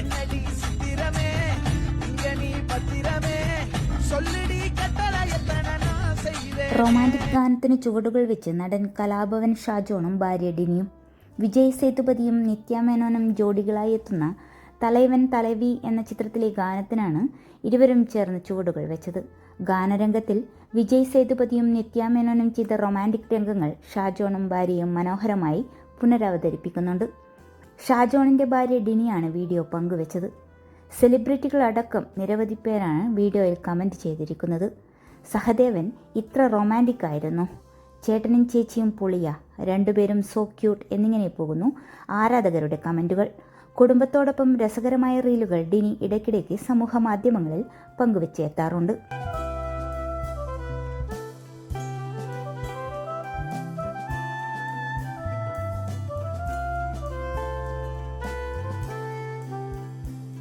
என்னடி சித்திரமே இங்க நீ பத்திரமே சொல்லுடி கட்டளை எத்தனை நான் செய்வேன் റൊമാൻറ്റിക് ഗാനത്തിന് ചുവടുകൾ വെച്ച് നടൻ കലാഭവൻ ഷാജോണും ഭാര്യ ഡിനിയും വിജയ് സേതുപതിയും നിത്യ മേനോനും ജോഡികളായി എത്തുന്ന തലൈവൻ തലവി എന്ന ചിത്രത്തിലെ ഗാനത്തിനാണ് ഇരുവരും ചേർന്ന് ചുവടുകൾ വെച്ചത് ഗാനരംഗത്തിൽ വിജയ് സേതുപതിയും നിത്യ മേനോനും ചെയ്ത റൊമാൻറ്റിക് രംഗങ്ങൾ ഷാജോണും ഭാര്യയും മനോഹരമായി പുനരവതരിപ്പിക്കുന്നുണ്ട് ഷാജോണിന്റെ ഭാര്യ ഡിനിയാണ് വീഡിയോ പങ്കുവച്ചത്. സെലിബ്രിറ്റികളടക്കം നിരവധി പേരാണ് വീഡിയോയിൽ കമന്റ് ചെയ്തിരിക്കുന്നത്. സഹദേവൻ ഇത്ര റൊമാന്റിക് ആയിരുന്നു. ചേട്ടനും ചേച്ചിയും പുളിയ രണ്ടുപേരും സോ ക്യൂട്ട് എന്നിങ്ങനെ പോകുന്നു ആരാധകരുടെ കമന്റുകൾ കുടുംബത്തോടൊപ്പം രസകരമായ റീലുകൾ ഡിനി ഇടയ്ക്കിടയ്ക്ക് സമൂഹ മാധ്യമങ്ങളിൽ പങ്കുവെച്ച് എത്താറുണ്ട്